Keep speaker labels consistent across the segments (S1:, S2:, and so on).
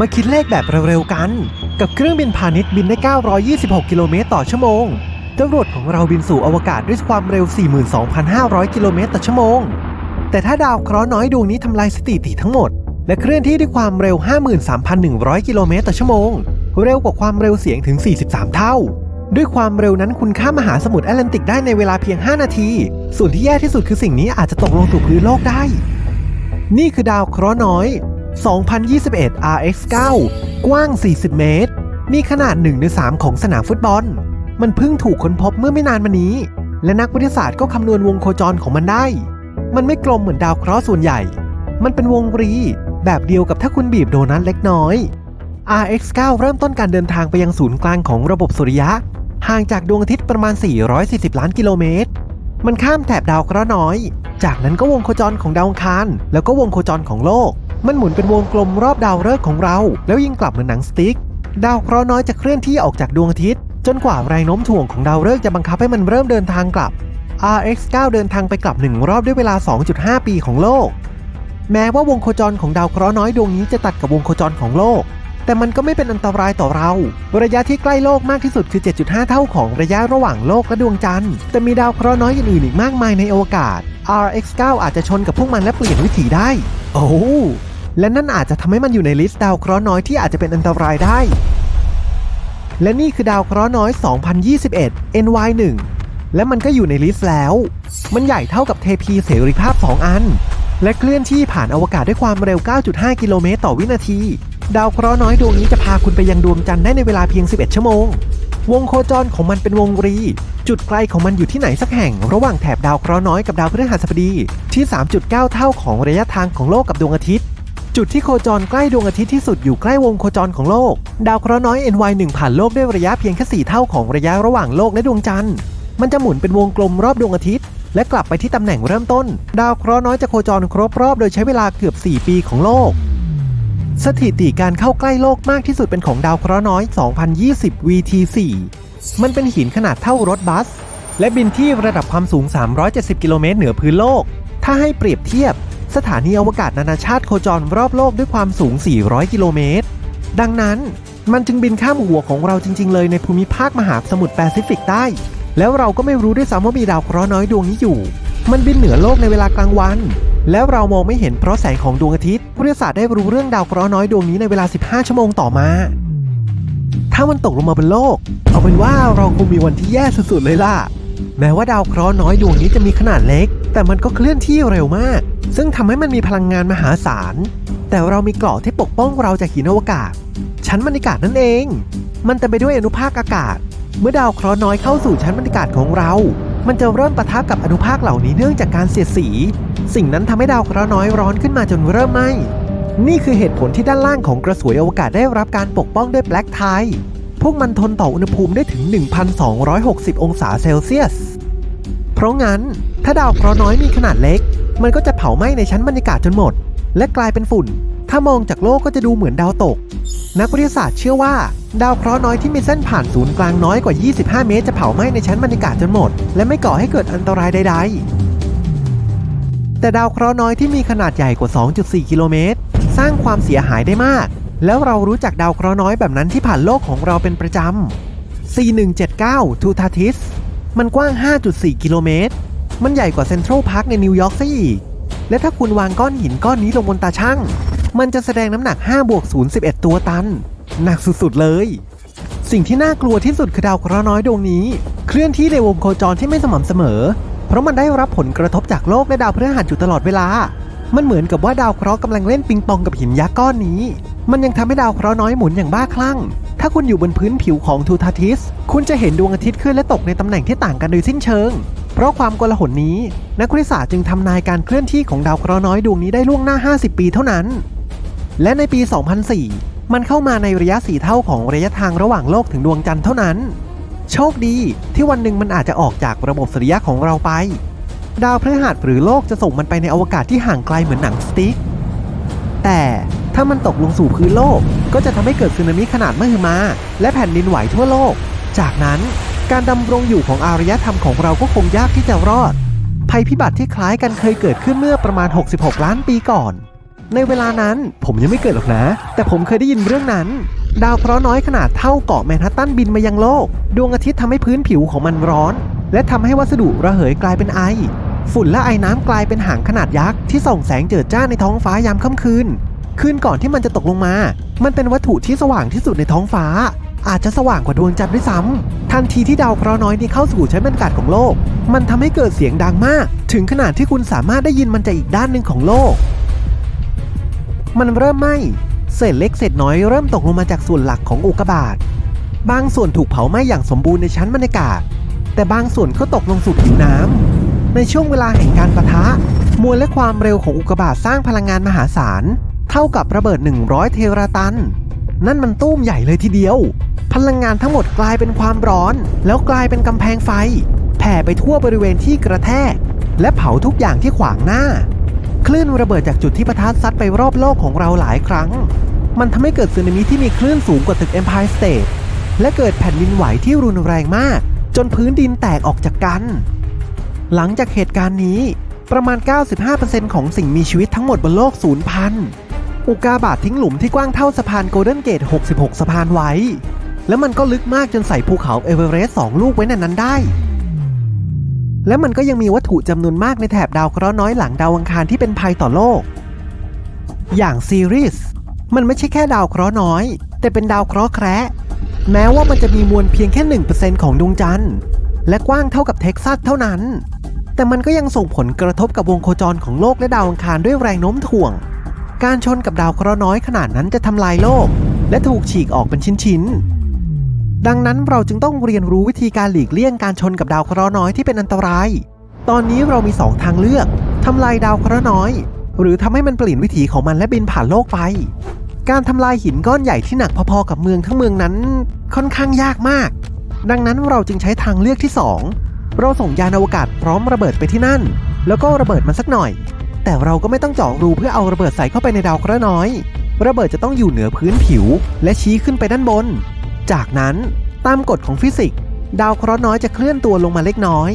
S1: มาคิดเลขแบบเร็วๆกัน กับเครื่องบินพาณิชย์บินได้ 926 กิโลเมตรต่อชั่วโมงจรวดของเราบินสู่อวกาศด้วยความเร็ว 42,500 กิโลเมตรต่อชั่วโมง แต่ถ้าดาวเคราะห์น้อยดวงนี้ทำลายสถิติทั้งหมด และเคลื่อนที่ด้วยความเร็ว 53,100 กิโลเมตรต่อชั่วโมง เร็วกว่าความเร็วเสียงถึง 43 เท่า ด้วยความเร็วนั้นคุณข้ามมหาสมุทรแอตแลนติกได้ในเวลาเพียง 5 นาที ส่วนที่แย่ที่สุดคือสิ่งนี้อาจจะตกลงสู่พื้นโลกได้ นี่คือดาวเคราะห์น้อย 2021 RX9 กว้าง 40 เมตร มีขนาด 1 ใน 3 ของสนามฟุตบอล มันเพิ่งถูกค้นพบเมื่อไม่นานมานี้ และนักวิทยาศาสตร์ก็คำนวณวงโคจรของมันได้ มันไม่กลมเหมือนดาวเคราะห์ส่วนใหญ่ มันเป็นวงรี แบบเดียวกับถ้าคุณบีบโดนัทเล็กน้อย RX9 เริ่มต้นการเดินทางไปยังศูนย์กลางของระบบสุริยะ ห่างจากดวงอาทิตย์ประมาณ 440 ล้านกิโลเมตร มันข้ามแถบดาวเคราะห์น้อย จากนั้นก็วงโคจรของดาวอังคาร แล้วก็วงโคจรของโลก มันหมุนเป็นวงกลมรอบดาวฤกษ์ของเรา แล้วยิงกลับเหมือนหนังสติ๊ก ดาวเคราะห์น้อยจะเคลื่อนที่ออกจากดวงอาทิตย์ จนกว่าแรงโน้มถ่วงของดาวฤกษ์จะบังคับให้มันเริ่มเดินทางกลับ RX9 เดินทางไปกลับหนึ่งรอบด้วยเวลา 2.5 ปีของโลก แม้ว่าวงโคจรของดาวเคราะห์น้อยดวงนี้จะตัดกับวงโคจรของโลก แต่มันก็ไม่เป็นอันตรายต่อเรา ระยะที่ใกล้โลกมากที่สุดคือ 7.5 เท่าของระยะระหว่างโลกและดวงจันทร์ แต่มีดาวเคราะห์น้อยอื่นอีกมากมายในอวกาศ RX9 อาจจะชนกับพวกมันและเปลี่ยนวิถีได้ โอ้ และนั่นอาจจะทำให้มันอยู่ในลิสต์ดาวเคราะห์น้อยที่อาจจะเป็นอันตรายได้ และนี่คือดาวเคราะห์น้อย 2021 NY1 และมันก็อยู่ในลิสต์แล้ว มันใหญ่เท่ากับเทพีเสรีภาพ 2 อัน และเคลื่อนที่ผ่านอวกาศด้วยความเร็ว 9.5 กิโลเมตรต่อวินาที ดาวเคราะห์น้อยดวงนี้จะพาคุณไปยังดวงจันทร์ได้ในเวลาเพียง 11 ชั่วโมง วงโคจรของมันเป็นวงรี จุดไกลของมันอยู่ที่ไหนสักแห่ง ระหว่างแถบดาวเคราะห์น้อยกับดาวพฤหัสบดีที่ 3.9 เท่าของระยะทางของโลกกับดวงอาทิตย์ จุดที่โคจรใกล้ดวงอาทิตย์ที่สุดอยู่ใกล้วงโคจรของโลก ดาวเคราะห์น้อย NY1 ผ่านโลกด้วยระยะเพียงแค่ 4 เท่าของระยะระหว่างโลกและดวงจันทร์ มันจะหมุนเป็นวงกลมรอบดวงอาทิตย์ และกลับไปที่ตำแหน่งเริ่มต้น ดาวเคราะห์น้อยจะโคจรครบรอบโดยใช้เวลาเกือบ 4 ปีของโลก สถิติการเข้าใกล้โลกมากที่สุดเป็นของดาวเคราะห์น้อย 2020 VT4 มันเป็นหินขนาดเท่ารถบัส และบินที่ระดับความสูง 370 กิโลเมตรเหนือพื้นโลก ถ้าให้เปรียบเทียบ สถานีอวกาศนานาชาติโคจรรอบโลกด้วยความสูง 400 กิโลเมตร ดังนั้นมันจึงบินข้ามหัวของเราจริง ๆ เลยในภูมิภาคมหาสมุทรแปซิฟิกได้แล้วเราก็ไม่รู้ด้วยซ้ำว่ามีดาวเคราะห์น้อยดวงนี้อยู่ มันบินเหนือโลกในเวลากลางวัน แล้วเรามองไม่เห็นเพราะแสงของดวงอาทิตย์วิทยาศาสตร์ได้รู้เรื่องดาวเคราะห์น้อยดวงนี้ในเวลา 15 ชั่วโมงต่อมา ถ้ามันตกลงมาบนโลก เอาเป็นว่าเราคงมีวันที่แย่สุดๆเลยล่ะ แม้ว่าดาวเคราะห์น้อยดวงนี้จะมีขนาดเล็ก แต่มันก็เคลื่อนที่เร็วมาก ซึ่งทำให้มันมีพลังงานมหาศาล แต่เรามีเกราะที่ปกป้องเราจากหินอวกาศ ชั้นบรรยากาศนั่นเอง มันเต็มไปด้วยอนุภาคอากาศ เมื่อดาวเคราะห์น้อยเข้าสู่ชั้นบรรยากาศของเรา มันจะเริ่มปะทะกับอนุภาคเหล่านี้เนื่องจากการเสียดสี สิ่งนั้นทำให้ดาวเคราะห์น้อยร้อนขึ้นมาจนเริ่มไหม้นี่คือเหตุผลที่ด้านล่างของกระสวยอวกาศได้รับการปกป้องด้วยแบล็กไทพวกมันทนต่ออุณหภูมิได้ถึง 1,260 องศาเซลเซียส เพราะงั้น ถ้าดาวเคราะห์น้อยมีขนาดเล็ก มันก็จะเผาไหม้ในชั้นบรรยากาศจนหมด และกลายเป็นฝุ่น ถ้ามองจากโลกก็จะดูเหมือนดาวตก นักวิทยาศาสตร์เชื่อว่า ดาวเคราะห์น้อยที่มีเส้นผ่านศูนย์กลางน้อยกว่า 25 เมตร จะเผาไหม้ในชั้นบรรยากาศจนหมด และไม่ก่อให้เกิดอันตรายใด ๆ แต่ดาวเคราะห์น้อยที่มีขนาดใหญ่กว่า 2.4 กิโลเมตร สร้างความเสียหายได้มาก แล้วเรารู้จักดาวเคราะห์น้อยแบบนั้นที่ผ่านโลกของเราเป็นประจำ4179ทูทาทิสมันกว้าง 5.4 กิโลเมตร มันใหญ่กว่าเซ็นทรัลพาร์คในนิวยอร์กซะอีก และถ้าคุณวางก้อนหินก้อนนี้ลงบนตาช่าง มันจะแสดงน้ำหนัก5บวก0 11 ตัวตัน หนักสุดๆเลย สิ่งที่น่ากลัวที่สุดคือดาวเคราะห์น้อยดวงนี้ เคลื่อนที่ในวงโคจรที่ไม่สม่ำเสมอ เพราะมันได้รับผลกระทบจากโลกและดาวพฤหัสอยู่ตลอดเวลา มันเหมือนกับว่าดาวเคราะห์กำลังเล่นปิงปองกับหินยักษ์ก้อนนี้ มันยังทำให้ดาวเคราะห์น้อยหมุนอย่างบ้าคลั่งถ้าคุณอยู่บนพื้นผิวของทูทาทิส คุณจะเห็นดวงอาทิตย์ขึ้นและตกในตำแหน่งที่ต่างกันโดยสิ้นเชิง เพราะความโกลาหลนี้ นักวิทยาศาสตร์จึงทำนายการเคลื่อนที่ของดาวเคราะห์น้อยดวงนี้ได้ล่วงหน้า 50 ปีเท่านั้น และในปี 2004 มันเข้ามาในระยะสี่เท่าของระยะทางระหว่างโลกถึงดวงจันทร์เท่านั้น โชคดีที่วันหนึ่งมันอาจจะออกจากระบบสุริยะของเราไป ดาวพฤหัสหรือโลกจะส่งมันไปในอวกาศที่ห่างไกลเหมือนหนังสติ๊ก แต่ถ้ามันตกลงสู่พื้นโลกก็จะทำให้เกิดสึนามิขนาดมหึมา และแผ่นดินไหวทั่วโลก จากนั้น การดำรงอยู่ของอารยธรรมของเราก็คงยากที่จะรอด ภัยพิบัติที่คล้ายกันเคยเกิดขึ้นเมื่อประมาณ 66 ล้านปีก่อน ในเวลานั้นผมยังไม่เกิดหรอกนะ แต่ผมเคยได้ยินเรื่องนั้น ดาวเคราะห์น้อยขนาดเท่าเกาะแมนฮัตตันบินมายังโลก ดวงอาทิตย์ทำให้พื้นผิวของมันร้อน และทำให้วัสดุระเหยกลายเป็นไอ ฝุ่นและไอน้ำกลายเป็นหางขนาดยักษ์ที่ส่องแสงเจิดจ้าในท้องฟ้ายามค่ำคืนคืนก่อนที่มันจะตกลงมา มันเป็นวัตถุที่สว่างที่สุดในท้องฟ้า อาจจะสว่างกว่าดวงจันทร์ด้วยซ้ำทันทีที่ดาวเคราะห์น้อยนี้เข้าสู่ชั้นบรรยากาศของโลก มันทำให้เกิดเสียงดังมาก ถึงขนาดที่คุณสามารถได้ยินมันจากอีกด้านหนึ่งของโลก มันเริ่มไหม้เศษเล็กเศษน้อยเริ่มตกลงมาจากส่วนหลักของอุกกาบาตบางส่วนถูกเผาไหม้อย่างสมบูรณ์ในชั้นบรรยากาศ แต่บางส่วนก็ตกลงสู่ผิวน้ำในช่วงเวลาแห่งการปะทะ มวลและความเร็วของอุกกาบาตสร้างพลังงานมหาศาล เท่ากับระเบิด 100 เทราตัน นั่นมันตู้มใหญ่เลยทีเดียว พลังงานทั้งหมดกลายเป็นความร้อน แล้วกลายเป็นกำแพงไฟ แผ่ไปทั่วบริเวณที่กระแทก และเผาทุกอย่างที่ขวางหน้า คลื่นระเบิดจากจุดที่ประทะซัดไปรอบโลกของเราหลายครั้ง มันทำให้เกิดสึนามิที่มีคลื่นสูงกว่าตึก Empire State และเกิดแผ่นดินไหวที่รุนแรงมาก จนพื้นดินแตกออกจากกัน หลังจากเหตุการณ์นี้ประมาณ 95%ของสิ่งมีชีวิตทั้งหมดบนโลกสูญพันธุ์อุกกาบาตทิ้งหลุมที่กว้างเท่าสะพานโกลเด้นเกต 66 สะพานไว้ แล้วมันก็ลึกมากจนใส่ภูเขาเอเวอเรสต์สองลูกไว้ในนั้นได้ และมันก็ยังมีวัตถุจำนวนมากในแถบดาวเคราะห์น้อยหลังดาวอังคารที่เป็นภัยต่อโลก อย่างซีรีสมันไม่ใช่แค่ดาวเคราะห์น้อย แต่เป็นดาวเคราะห์แคระแม้ว่ามันจะมีมวลเพียงแค่ 1%ของดวงจันทร์ และกว้างเท่ากับเท็กซัสเท่านั้น แต่มันก็ยังส่งผลกระทบกับวงโคจรของโลกและดาวอังคารด้วยแรงโน้มถ่วง การชนกับดาวเคราะห์น้อยขนาดนั้นจะทำลายโลก และถูกฉีกออกเป็นชิ้นๆ ดังนั้นเราจึงต้องเรียนรู้วิธีการหลีกเลี่ยงการชนกับดาวเคราะห์น้อยที่เป็นอันตราย ตอนนี้เรามีสองทางเลือกทำลายดาวเคราะห์น้อย หรือทำให้มันเปลี่ยนวิถีของมันและบินผ่านโลกไป การทำลายหินก้อนใหญ่ที่หนักพอๆกับเมืองทั้งเมืองนั้น ค่อนข้างยากมาก ดังนั้นเราจึงใช้ทางเลือกที่ 2 เราส่งยานอวกาศพร้อมระเบิดไปที่นั่น แล้วก็ระเบิดมันสักหน่อย แต่เราก็ไม่ต้องเจาะรูเพื่อเอาระเบิดใส่เข้าไปในดาวเคราะห์น้อย ระเบิดจะต้องอยู่เหนือพื้นผิว และชี้ขึ้นไปด้านบน จากนั้นตามกฎของฟิสิกส์ดาวเคราะห์น้อยจะเคลื่อนตัวลงมาเล็กน้อย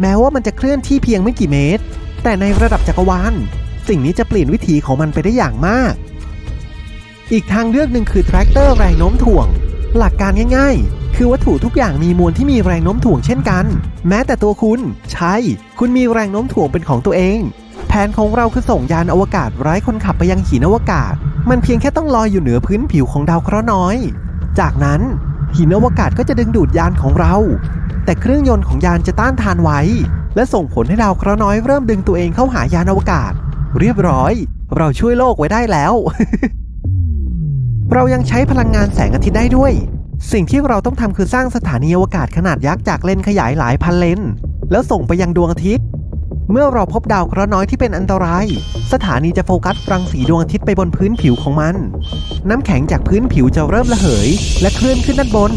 S1: แม้ว่ามันจะเคลื่อนที่เพียงไม่กี่เมตร แต่ในระดับจักรวาลสิ่งนี้จะเปลี่ยนวิถีของมันไปได้อย่างมาก อีกทางเลือกหนึ่งคือแทรกเตอร์แรงโน้มถ่วง หลักการง่ายๆ คือวัตถุทุกอย่างมีมวลที่มีแรงโน้มถ่วงเช่นกัน แม้แต่ตัวคุณใช่ คุณมีแรงโน้มถ่วงเป็นของตัวเอง แผนของเราคือส่งยานอวกาศไร้คนขับไปยังหินอวกาศ มันเพียงแค่ต้องลอยอยู่เหนือพื้นผิวของดาวเคราะห์น้อย จากนั้นหินอวกาศก็จะดึงดูดยานของเรา แต่เครื่องยนต์ของยานจะต้านทานไว้ และส่งผลให้ดาวเคราะห์น้อยเริ่มดึงตัวเองเข้าหายานอวกาศ เรียบร้อย เราช่วยโลกไว้ได้แล้ว เรายังใช้พลังงานแสงอาทิตย์ได้ด้วย สิ่งที่เราต้องทำคือสร้างสถานีอวกาศขนาดยักษ์จากเลนขยายหลายพันเลนแล้วส่งไปยังดวงอาทิตย์ เมื่อเราพบดาวเคราะห์น้อยที่เป็นอันตราย สถานีจะโฟกัสรังสีดวงอาทิตย์ไปบนพื้นผิวของมัน น้ำแข็งจากพื้นผิวจะเริ่มระเหย และเคลื่อนขึ้นด้านบน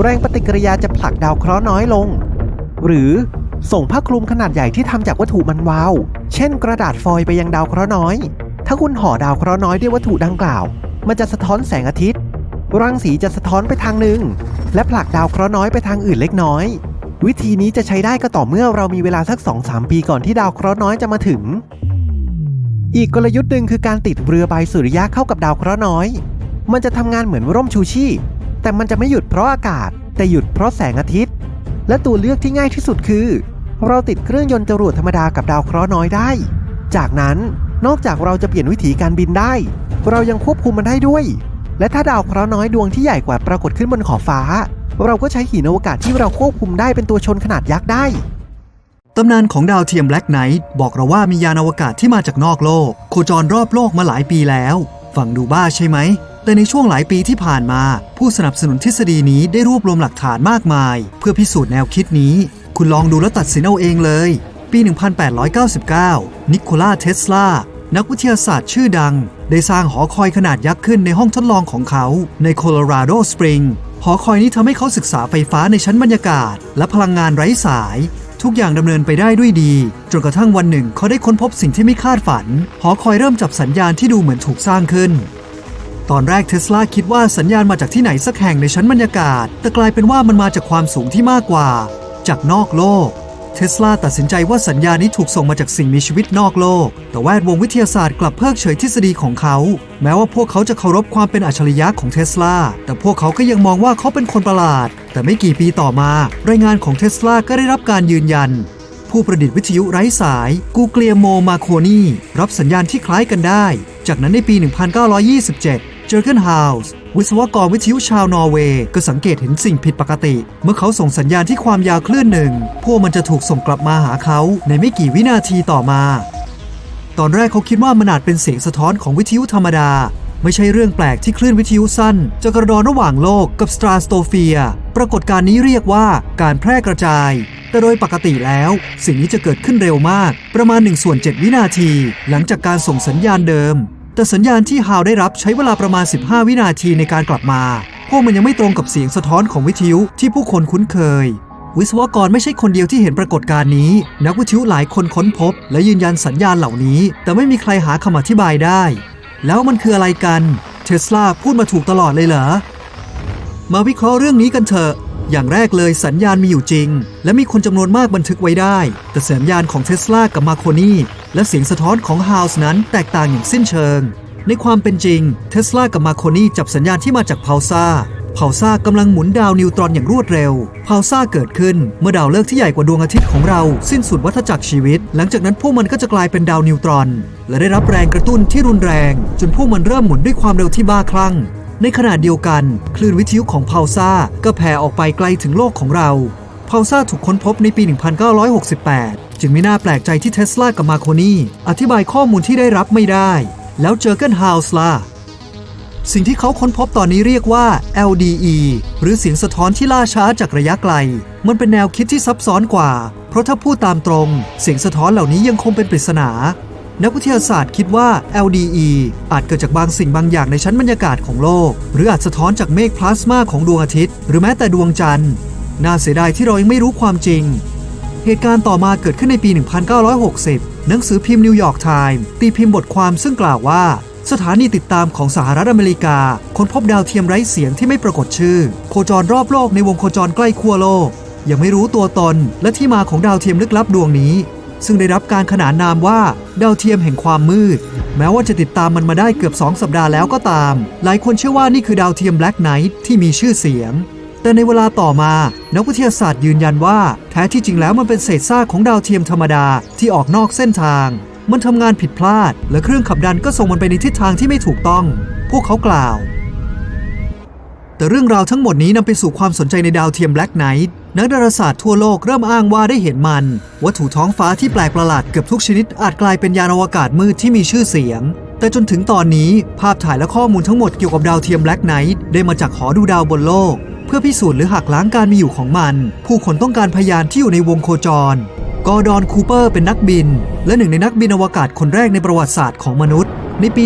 S1: แรงปฏิกิริยาจะผลักดาวเคราะห์น้อยลง หรือส่งผ้าคลุมขนาดใหญ่ที่ทำจากวัตถุมันวาว เช่น กระดาษฟอยล์ไปยังดาวเคราะห์น้อย ถ้าคุณห่อดาวเคราะห์น้อยด้วยวัตถุดังกล่าว มันจะสะท้อนแสงอาทิตย์ รังสีจะสะท้อนไปทางหนึ่ง และผลักดาวเคราะห์น้อยไปทางอื่นเล็กน้อย วิธีนี้จะใช้ได้ก็ต่อเมื่อเรามีเวลาสัก 2-3 ปีก่อนที่ดาวเคราะห์น้อยจะมาถึง อีกกลยุทธ์หนึ่งคือการติดเรือใบสุริยะเข้ากับดาวเคราะห์น้อย มันจะทำงานเหมือนร่มชูชีพ แต่มันจะไม่หยุดเพราะอากาศ แต่หยุดเพราะแสงอาทิตย์ และตัวเลือกที่ง่ายที่สุดคือ เราติดเครื่องยนต์จรวดธรรมดากับดาวเคราะห์น้อยได้ จากนั้นนอกจากเราจะเปลี่ยนวิถีการบินได้ เรายังควบคุมมันได้ด้วย และถ้าดาวเคราะห์น้อยดวงที่ใหญ่กว่าปรากฏขึ้นบนขอบฟ้า เราก็ใช้หินอวกาศที่เราควบคุมได้เป็นตัวชนขนาดยักษ์ได้
S2: ตำนานของดาวเทียมแบล็กไนท์บอกเราว่ามียานอวกาศที่มาจากนอกโลก โคจรรอบโลกมาหลายปีแล้ว ฟังดูบ้าใช่ไหม แต่ในช่วงหลายปีที่ผ่านมา ผู้สนับสนุนทฤษฎีนี้ได้รวบรวมหลักฐานมากมาย เพื่อพิสูจน์แนวคิดนี้ คุณลองดูแล้วตัดสินเอาเองเลย ปี 1899 นิโคลาเทสลานักวิทยาศาสตร์ชื่อดัง ได้สร้างหอคอยขนาดยักษ์ขึ้นในห้องทดลองของเขา ในโคโลราโดสปริง หอคอยนี้ทำให้เขาศึกษาไฟฟ้าในชั้นบรรยากาศ และพลังงานไร้สาย ทุกอย่างดำเนินไปได้ด้วยดี จนกระทั่งวันหนึ่งเขาได้ค้นพบสิ่งที่ไม่คาดฝัน หอคอยเริ่มจับสัญญาณที่ดูเหมือนถูกสร้างขึ้น ตอนแรกเทสลาคิดว่าสัญญาณมาจากที่ไหนสักแห่งในชั้นบรรยากาศ แต่กลายเป็นว่ามันมาจากความสูงที่มากกว่า จากนอกโลก เทสลาตัดสินใจว่าสัญญานี้ถูกส่งมาจากสิ่งมีชีวิตนอกโลก แต่แวดวงวิทยาศาสตร์กลับเพิกเฉยทฤษฎีของเขา แม้ว่าพวกเขาจะเคารพความเป็นอัจฉริยะของเทสลา แต่พวกเขาก็ยังมองว่าเขาเป็นคนประหลาด แต่ไม่กี่ปีต่อมา รายงานของเทสลาก็ได้รับการยืนยัน ผู้ประดิษฐ์วิทยุไร้สาย กูเกลียโม มาโคนีรับสัญญาณที่คล้ายกันได้ จากนั้นในปี 1927 เจอร์เกนฮาวส์วิศวกรวิทยุชาวนอร์เวย์ก็สังเกตเห็นสิ่งผิดปกติ เมื่อเขาส่งสัญญาณที่ความยาวคลื่นหนึ่ง พวกมันจะถูกส่งกลับมาหาเขาในไม่กี่วินาทีต่อมา ตอนแรกเขาคิดว่ามันอาจเป็นเสียงสะท้อนของวิทยุธรรมดา ไม่ใช่เรื่องแปลกที่คลื่นวิทยุสั้น จะกระดอนระหว่างโลกกับสตราสโตเฟียปรากฏการณ์นี้เรียกว่าการแพร่กระจายแต่โดยปกติแล้ว สิ่งนี้จะเกิดขึ้นเร็วมาก ประมาณ1ส่วน7วินาที หลังจากการส่งสัญญาณเดิม แต่สัญญาณที่ฮาวได้รับใช้เวลาประมาณ 15 วินาทีในการกลับมา พวกมันยังไม่ตรงกับเสียงสะท้อนของวิทยุที่ผู้คนคุ้นเคย วิศวกรไม่ใช่คนเดียวที่เห็นปรากฏการณ์นี้ นักวิทยุหลายคนค้นพบ และยืนยันสัญญาณเหล่านี้ แต่ไม่มีใครหาคำอธิบายได้ แล้วมันคืออะไรกัน เทสลาพูดมาถูกตลอดเลยเหรอ มาวิเคราะห์เรื่องนี้กันเถอะอย่างแรกเลยสัญญาณมีอยู่จริง และมีคนจำนวนมากบันทึกไว้ได้ แต่สัญญาณของเทสลากับมาโคนี และเสียงสะท้อนของฮาวส์นั้นแตกต่างอย่างสิ้นเชิง ในความเป็นจริงเทสลากับมาโคนีจับสัญญาณที่มาจากพาวซาพาวซากำลังหมุนดาวนิวตรอนอย่างรวดเร็วพาวซาเกิดขึ้นเมื่อดาวฤกษ์ที่ใหญ่กว่าดวงอาทิตย์ของเราสิ้นสุดวัฏจักรชีวิต หลังจากนั้นพวกมันก็จะกลายเป็นดาวนิวตรอน และได้รับแรงกระตุ้นที่รุนแรง จนพวกมันเริ่มหมุนด้วยความเร็วที่บ้าคลั่ง ในขณะเดียวกัน คลื่นวิทยุของพาวซาก็แผ่ออกไปไกลถึงโลกของเราพาวซาถูกค้นพบในปี 1968 จึงไม่น่าแปลกใจที่เทสลากับมาโคนีอธิบายข้อมูลที่ได้รับไม่ได้ แล้วเจอเกิลฮาวส์ล่ะสิ่งที่เขาค้นพบตอนนี้เรียกว่า LDE หรือเสียงสะท้อนที่ล่าช้าจากระยะไกล มันเป็นแนวคิดที่ซับซ้อนกว่า เพราะถ้าพูดตามตรง เสียงสะท้อนเหล่านี้ยังคงเป็นปริศนา นักวิทยาศาสตร์คิดว่า LDE อาจเกิดจากบางสิ่งบางอย่างในชั้นบรรยากาศของโลก หรืออาจสะท้อนจากเมฆพลาสมาของดวงอาทิตย์ หรือแม้แต่ดวงจันทร์ น่าเสียดายที่เรายังไม่รู้ความจริง เหตุการณ์ต่อมาเกิดขึ้นในปี 1960 หนังสือพิมพ์นิวยอร์กไทม์ตีพิมพ์บทความซึ่งกล่าวว่า สถานีติดตามของสหรัฐอเมริกา ค้นพบดาวเทียมไร้เสียงที่ไม่ปรากฏชื่อ โคจรรอบโลกในวงโคจรใกล้ขั้วโลก ยังไม่รู้ตัวตนและที่มาของดาวเทียมลึกลับดวงนี้ ซึ่งได้รับการขนานนามว่า ดาวเทียมแห่งความมืด แม้ว่าจะติดตามมันมาได้เกือบ 2 สัปดาห์แล้วก็ตาม หลายคนเชื่อว่านี่คือดาวเทียม Black Knight ที่มีชื่อเสียง แต่ในเวลาต่อมา นักวิทยาศาสตร์ยืนยันว่า แท้ที่จริงแล้วมันเป็นเศษซากของดาวเทียมธรรมดาที่ออกนอกเส้นทาง มันทำงานผิดพลาด และเครื่องขับดันก็ส่งมันไปในทิศทางที่ไม่ถูกต้อง พวกเขากล่าว แต่เรื่องราวทั้งหมดนี้นำไปสู่ความสนใจในดาวเทียม Black Knight นักดาราศาสตร์ทั่วโลกเริ่มอ้างว่าได้เห็นมัน วัตถุท้องฟ้าที่แปลกประหลาดเกือบทุกชนิดอาจกลายเป็นยานอวกาศมืดที่มีชื่อเสียง แต่จนถึงตอนนี้ ภาพถ่ายและข้อมูลทั้งหมดเกี่ยวกับดาวเทียม Black Knight ได้มาจากหอดูดาวบนโลก เพื่อพิสูจน์หรือหักล้างการมีอยู่ของมัน ผู้คนต้องการพยานที่อยู่ในวงโคจร กอร์ดอนคูเปอร์เป็นนักบิน และหนึ่งในนักบินอวกาศคนแรกในประวัติศาสตร์ของมนุษย์ ในปี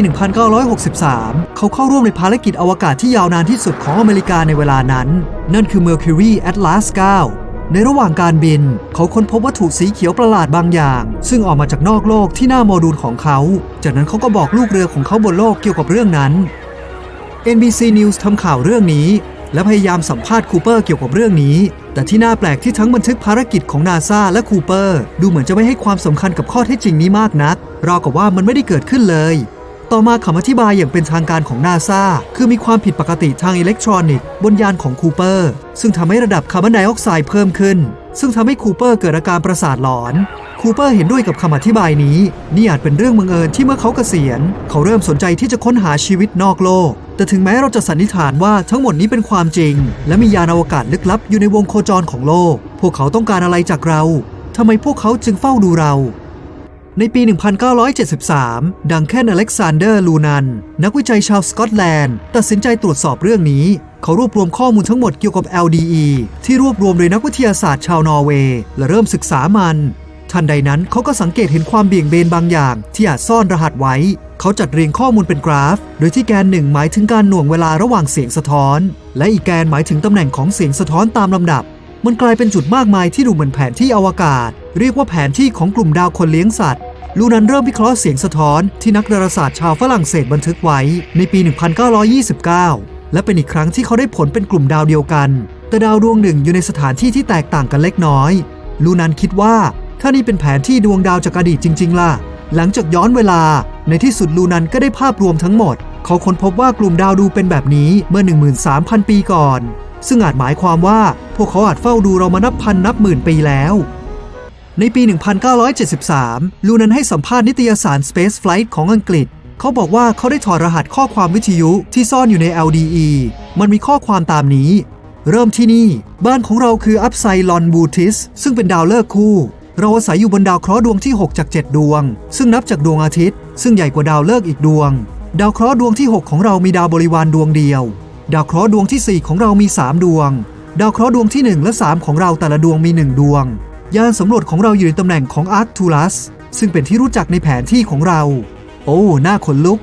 S2: 1963 เขาเข้าร่วมในภารกิจอวกาศที่ยาวนานที่สุดของอเมริกาในเวลานั้น นั่นคือ Mercury Atlas 9 ในระหว่างการบิน เขาค้นพบวัตถุสีเขียวประหลาดบางอย่าง ซึ่งออกมาจากนอกโลกที่หน้าโมดูลของเขา จากนั้นเขาก็บอกลูกเรือของเขาบนโลกเกี่ยวกับเรื่องนั้น NBC News ทำข่าวเรื่องนี้ และพยายามสัมภาษณ์คูเปอร์เกี่ยวกับเรื่องนี้ แต่ที่น่าแปลกที่ทั้งบันทึกภารกิจของนาซาและคูเปอร์ ดูเหมือนจะไม่ให้ความสำคัญกับข้อเท็จจริงนี้มากนัก ราวกับว่ามันไม่ได้เกิดขึ้นเลย ต่อมาคำอธิบายอย่างเป็นทางการของนาซาคือมีความผิดปกติทางอิเล็กทรอนิกส์บนยานของคูเปอร์ ซึ่งทำให้ระดับคาร์บอนไดออกไซด์เพิ่มขึ้น ซึ่งทำให้คูเปอร์เกิดอาการประสาทหลอน คูเปอร์เห็นด้วยกับคำอธิบายนี้ นี่อาจเป็นเรื่องบังเอิญที่เมื่อเขาเกษียณ เขาเริ่มสนใจที่จะค้นหาชีวิตนอกโลก แต่ถึงแม้เราจะสันนิษฐานว่าทั้งหมดนี้เป็นความจริง และมียานอวกาศลึกลับอยู่ในวงโคจรของโลก พวกเขาต้องการอะไรจากเราทำไมพวกเขาจึงเฝ้าดูเราในปี 1973 ดังแคนอเล็กซานเดอร์ลูนัน นักวิจัยชาวสกอตแลนด์ ตัดสินใจตรวจสอบเรื่องนี้ เขารวบรวมข้อมูลทั้งหมดเกี่ยวกับ LDE ที่รวบรวมโดยนักวิทยาศาสตร์ชาวนอร์เวย์ และเริ่มศึกษามัน ทันใดนั้นเขาก็สังเกตเห็นความเบี่ยงเบนบางอย่าง ที่อาจซ่อนรหัสไว้ เขาจัดเรียงข้อมูลเป็นกราฟ โดยที่แกนหนึ่งหมายถึงการหน่วงเวลาระหว่างเสียงสะท้อน และอีกแกนหมายถึงตำแหน่งของเสียงสะท้อนตามลำดับ มันกลายเป็นจุดมากมายที่ดูเหมือนแผนที่อวกาศ เรียกว่าแผนที่ของกลุ่มดาวคนเลี้ยงสัตว์ลูนันเริ่มวิเคราะห์เสียงสะท้อนที่นักดาราศาสตร์ชาวฝรั่งเศสบันทึกไว้ในปี 1929 และเป็นอีกครั้งที่เขาได้ผลเป็นกลุ่มดาวเดียวกัน แต่ดาวดวงหนึ่งอยู่ในสถานที่ที่แตกต่างกันเล็กน้อย ลูนันคิดว่า ถ้านี่เป็นแผนที่ดวงดาวจากอดีตจริง ๆ ล่ะ หลังจากย้อนเวลา ในที่สุดลูนันก็ได้ภาพรวมทั้งหมด เขาค้นพบว่ากลุ่มดาวดูเป็นแบบนี้เมื่อ 13,000 ปีก่อน ซึ่งอาจหมายความว่าพวกเขาอาจเฝ้าดูเรามานับพันนับหมื่นปีแล้วในปี 1973 ลูนันให้สัมภาษณ์นิตยสาร Space Flight ของอังกฤษ เขาบอกว่าเขาได้ถอดรหัสข้อความวิทยุที่ซ่อนอยู่ใน LDE มันมีข้อความตามนี้ เริ่มที่นี่ บ้านของเราคืออัพไซลอนบูทิสซึ่งเป็นดาวฤกษ์คู่ เราอาศัยอยู่บนดาวเคราะห์ดวงที่ 6 จาก 7 ดวง ซึ่งนับจากดวงอาทิตย์ ซึ่งใหญ่กว่าดาวฤกษ์อีกดวง ดาวเคราะห์ดวงที่ 6 ของเรามีดาวบริวารดวงเดียว ดาวเคราะห์ดวงที่ 4 ของเรามี 3 ดวง ดาวเคราะห์ดวงที่ 1 และ 3 ของเราแต่ละดวงมี 1 ดวง ยานสำรวจของเราอยู่ในตำแหน่งของอาร์คทูลัสซึ่งเป็นที่รู้จักในแผนที่ของเรา โอ้น่าขนลุก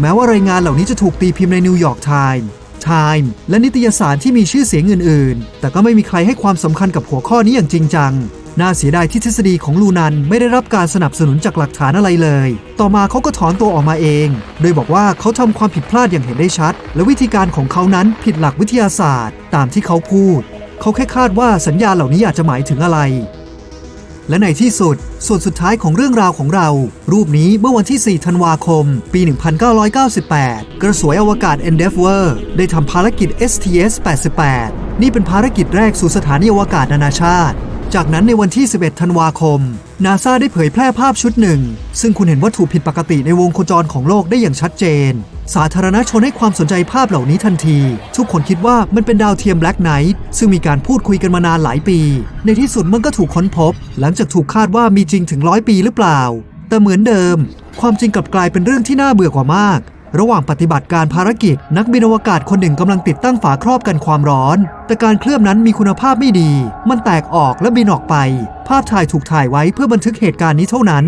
S2: แม้ว่ารายงานเหล่านี้จะถูกตีพิมพ์ในนิวยอร์กไทม์ Time และนิตยสารที่มีชื่อเสียงอื่น ๆ แต่ก็ไม่มีใครให้ความสำคัญกับหัวข้อนี้อย่างจริงจัง น่าเสียดายที่ทฤษฎีของลูนันไม่ได้รับการสนับสนุนจากหลักฐานอะไรเลย ต่อมาเขาก็ถอนตัวออกมาเอง โดยบอกว่าเขาทำความผิดพลาดอย่างเห็นได้ชัด และวิธีการของเขานั้นผิดหลักวิทยาศาสตร์ ตามที่เขาพูด เขาแค่คาดว่าสัญญาเหล่านี้อาจจะหมายถึงอะไรและในที่สุด ส่วนสุดท้ายของเรื่องราวของเรา รูปนี้เมื่อวันที่ 4 ธันวาคม ปี 1998 กระสวยอวกาศ Endeavour ได้ทำภารกิจ STS-88 นี่เป็นภารกิจแรกสู่สถานีอวกาศนานาชาติ จากนั้นในวันที่ 11 ธันวาคม นาซาได้เผยแพร่ภาพชุดหนึ่ง ซึ่งคุณเห็นวัตถุผิดปกติในวงโคจรของโลกได้อย่างชัดเจน สาธารณชนให้ความสนใจภาพเหล่านี้ทันที ทุกคนคิดว่ามันเป็นดาวเทียม Black Knight ซึ่งมีการพูดคุยกันมานานหลายปี ในที่สุดมันก็ถูกค้นพบ หลังจากถูกคาดว่ามีจริงถึงร้อยปีหรือเปล่า แต่เหมือนเดิม ความจริงกลับกลายเป็นเรื่องที่น่าเบื่อกว่ามาก ระหว่างปฏิบัติการภารกิจ นักบินอวกาศคนหนึ่งกำลังติดตั้งฝาครอบกันความร้อน แต่การเคลือบนั้นมีคุณภาพไม่ดี มันแตกออกและบินออกไป ภาพถ่ายถูกถ่ายไว้เพื่อบันทึกเหตุการณ์นี้เท่านั้น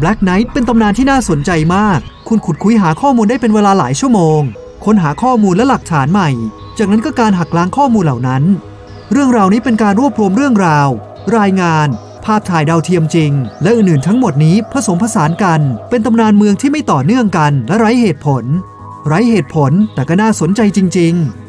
S2: Black Knight เป็นตำนานที่น่าสนใจมาก คุณขุดคุยหาข้อมูลได้เป็นเวลาหลายชั่วโมง ค้นหาข้อมูลและหลักฐานใหม่ จากนั้นก็การหักล้างข้อมูลเหล่านั้น เรื่องราวนี้เป็นการรวบรวมเรื่องราว รายงาน ภาพถ่ายดาวเทียมจริง และอื่นๆทั้งหมดนี้ผสมผสานกัน เป็นตำนานเมืองที่ไม่ต่อเนื่องกัน และไร้เหตุผล ไร้เหตุผลแต่ก็น่าสนใจจริง ๆ